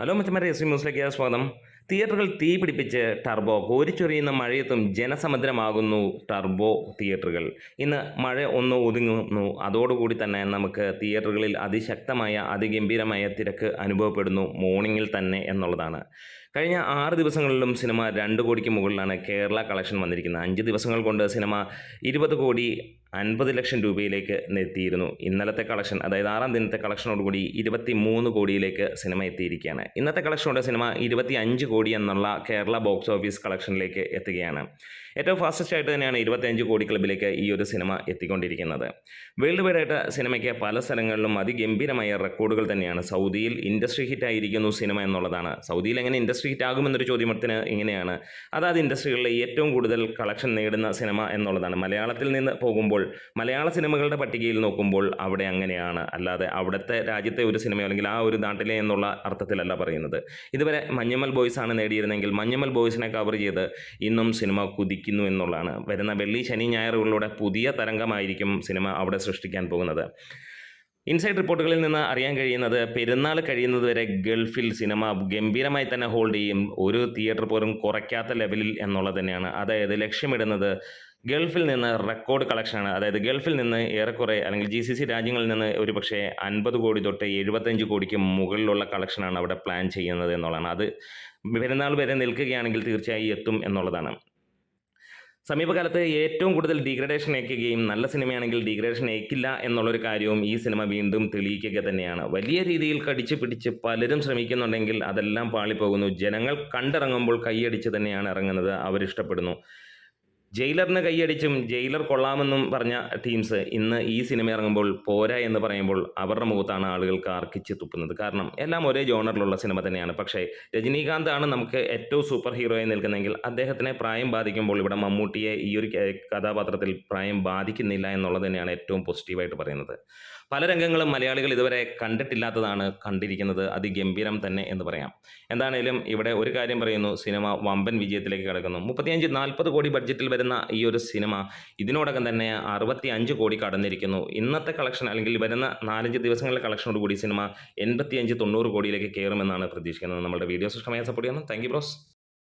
Hello മറ്റുമാരെ S ന്യൂസിലേക്ക് സ്വാഗതം. തിയേറ്ററുകൾ തീ പിടിപ്പിച്ച് ടർബോ കോരിച്ചൊരിയുന്ന മഴയത്തും ജനസമുദ്രമാകുന്നു ടർബോ തിയേറ്ററുകൾ. ഇന്ന് മഴ ഒന്ന് ഒതുങ്ങുന്നു. അതോടുകൂടി തന്നെ നമുക്ക് തിയേറ്ററുകളിൽ അതിശക്തമായ അതിഗംഭീരമായ തിരക്ക് അനുഭവപ്പെടുന്നു മോർണിംഗിൽ തന്നെ എന്നുള്ളതാണ്. കഴിഞ്ഞ ആറ് ദിവസങ്ങളിലും സിനിമ രണ്ട് കോടിക്ക് മുകളിലാണ് കേരള കളക്ഷൻ വന്നിരിക്കുന്നത്. അഞ്ച് ദിവസങ്ങൾ കൊണ്ട് സിനിമ ഇരുപത് കോടി അൻപത് ലക്ഷം രൂപയിലേക്ക് എത്തിയിരുന്നു ഇന്നലത്തെ കളക്ഷൻ അതായത് ആറാം ദിനത്തെ കളക്ഷനോടുകൂടി ഇരുപത്തി മൂന്ന് കോടിയിലേക്ക് സിനിമ എത്തിയിരിക്കുകയാണ്. ഇന്നത്തെ കളക്ഷനോടെ സിനിമ ഇരുപത്തി അഞ്ച് കോടി എന്നുള്ള കേരള ബോക്സ് ഓഫീസ് കളക്ഷനിലേക്ക് എത്തുകയാണ്. ഏറ്റവും ഫാസ്റ്റസ്റ്റ് ആയിട്ട് തന്നെയാണ് ഇരുപത്തിയഞ്ച് കോടി ക്ലബിലേക്ക് ഈ ഒരു സിനിമ എത്തിക്കൊണ്ടിരിക്കുന്നത്. വേൾഡ് വൈഡ് ആയിട്ട് സിനിമയ്ക്ക് പല സ്ഥലങ്ങളിലും അതിഗംഭീരമായ റെക്കോർഡുകൾ തന്നെയാണ്. സൗദിയിൽ ഇൻഡസ്ട്രി ഹിറ്റ് ആയിരിക്കുന്നു സിനിമ എന്നുള്ളതാണ്. സൗദിയിൽ എങ്ങനെ ഇൻഡസ്ട്രി ഹിറ്റ് ആകുമെന്നൊരു ചോദ്യത്തിന് ഇങ്ങനെയാണ്. അതാത് ഇൻഡസ്ട്രികളിലെ ഏറ്റവും കൂടുതൽ കളക്ഷൻ നേടുന്ന സിനിമ എന്നുള്ളതാണ്. മലയാളത്തിൽ നിന്ന് പോകുമ്പോൾ മലയാള സിനിമകളുടെ പട്ടികയിൽ നോക്കുമ്പോൾ അവിടെ അങ്ങനെയാണ്. അല്ലാതെ അവിടുത്തെ രാജ്യത്തെ ഒരു സിനിമ അല്ലെങ്കിൽ ആ ഒരു നാട്ടിലെ എന്നുള്ള അർത്ഥത്തിലല്ല പറയുന്നത്. ഇതുവരെ മഞ്ഞമ്മൽ ബോയ്സ് ആണ് നേടിയിരുന്നെങ്കിൽ മഞ്ഞമ്മൽ ബോയ്സിനെ കവർ ചെയ്ത് ഇന്നും സിനിമ കുതിക്കുന്നു എന്നുള്ളതാണ്. വരുന്ന വെള്ളി ശനി ഞായറുകളിലൂടെ പുതിയ തരംഗമായിരിക്കും സിനിമ അവിടെ സൃഷ്ടിക്കാൻ പോകുന്നത്. ഇൻസൈഡ് റിപ്പോർട്ടുകളിൽ നിന്ന് അറിയാൻ കഴിയുന്നത് പെരുന്നാൾ കഴിയുന്നത് വരെ ഗൾഫിൽ സിനിമ ഗംഭീരമായി തന്നെ ഹോൾഡ് ചെയ്യും. ഒരു തിയേറ്റർ പോലും കുറയ്ക്കാത്ത ലെവലിൽ എന്നുള്ളത് തന്നെയാണ്. അതായത് ലക്ഷ്യമിടുന്നത് ഗൾഫിൽ നിന്ന് റെക്കോർഡ് കളക്ഷനാണ്. അതായത് ഗൾഫിൽ നിന്ന് ഏറെക്കുറെ അല്ലെങ്കിൽ ജി സി സി രാജ്യങ്ങളിൽ നിന്ന് ഒരു പക്ഷേ അൻപത് കോടി തൊട്ട് എഴുപത്തഞ്ച് കോടിക്ക് മുകളിലുള്ള കളക്ഷനാണ് അവിടെ പ്ലാൻ ചെയ്യുന്നത് എന്നുള്ളതാണ്. അത് പെരുന്നാൾ വരെ നിൽക്കുകയാണെങ്കിൽ തീർച്ചയായും എത്തും എന്നുള്ളതാണ്. സമീപകാലത്ത് ഏറ്റവും കൂടുതൽ ഡീഗ്രഡേഷൻ ഏൽക്കുകയും നല്ല സിനിമയാണെങ്കിൽ ഡീഗ്രഡേഷൻ ഏൽക്കില്ല എന്നുള്ളൊരു കാര്യവും ഈ സിനിമ വീണ്ടും തെളിയിക്കുക തന്നെയാണ്. വലിയ രീതിയിൽ കടിച്ചു പിടിച്ച് പലരും ശ്രമിക്കുന്നുണ്ടെങ്കിൽ അതെല്ലാം പാളിപ്പോകുന്നു. ജനങ്ങൾ കണ്ടിറങ്ങുമ്പോൾ കൈയടിച്ച് തന്നെയാണ് ഇറങ്ങുന്നത്. അവരിഷ്ടപ്പെടുന്നു. ജയിലറിന് കൈയടിച്ചും ജയിലർ കൊള്ളാമെന്നും പറഞ്ഞ ടീംസ് ഇന്ന് ഈ സിനിമ ഇറങ്ങുമ്പോൾ പോരാ എന്ന് പറയുമ്പോൾ അവരുടെ മുഖത്താണ് ആളുകൾക്ക് ആർക്കിച്ച് തുപ്പുന്നത്. കാരണം എല്ലാം ഒരേ ജോണറിലുള്ള സിനിമ തന്നെയാണ്. പക്ഷേ രജനീകാന്ത് ആണ് നമുക്ക് ഏറ്റവും സൂപ്പർ ഹീറോയായി നിൽക്കുന്നതെങ്കിൽ അദ്ദേഹത്തിനെ പ്രായം ബാധിക്കുമ്പോൾ ഇവിടെ മമ്മൂട്ടിയെ ഈ ഒരു കഥാപാത്രത്തിൽ പ്രായം ബാധിക്കുന്നില്ല എന്നുള്ളത് തന്നെയാണ് ഏറ്റവും പോസിറ്റീവായിട്ട് പറയുന്നത്. പല രംഗങ്ങളും മലയാളികൾ ഇതുവരെ കണ്ടിട്ടില്ലാത്തതാണ് കണ്ടിരിക്കുന്നത്. അതിഗംഭീരം തന്നെ എന്ന് പറയാം. എന്താണേലും ഇവിടെ ഒരു കാര്യം പറയുന്നു. സിനിമ വമ്പൻ വിജയത്തിലേക്ക് കിടക്കുന്നു. മുപ്പത്തിയഞ്ച് നാൽപ്പത് കോടി ബഡ്ജറ്റിൽ വരുന്ന ഈ ഒരു സിനിമ ഇതിനോടകം തന്നെ അറുപത്തി അഞ്ച് കോടി കടന്നിരിക്കുന്നു. ഇന്നത്തെ കളക്ഷൻ അല്ലെങ്കിൽ വരുന്ന നാലഞ്ച് ദിവസങ്ങളിലെ കളക്ഷനോട് കൂടി സിനിമ എൺപത്തിയഞ്ച് തൊണ്ണൂറ് കോടിയിലേക്ക് കയറുമെന്നാണ് പ്രതീക്ഷിക്കുന്നത്. നമ്മുടെ വീഡിയോ ഇഷ്ടമായ സപ്പോർട്ട് ചെയ്യണം താങ്ക് ബ്രോസ്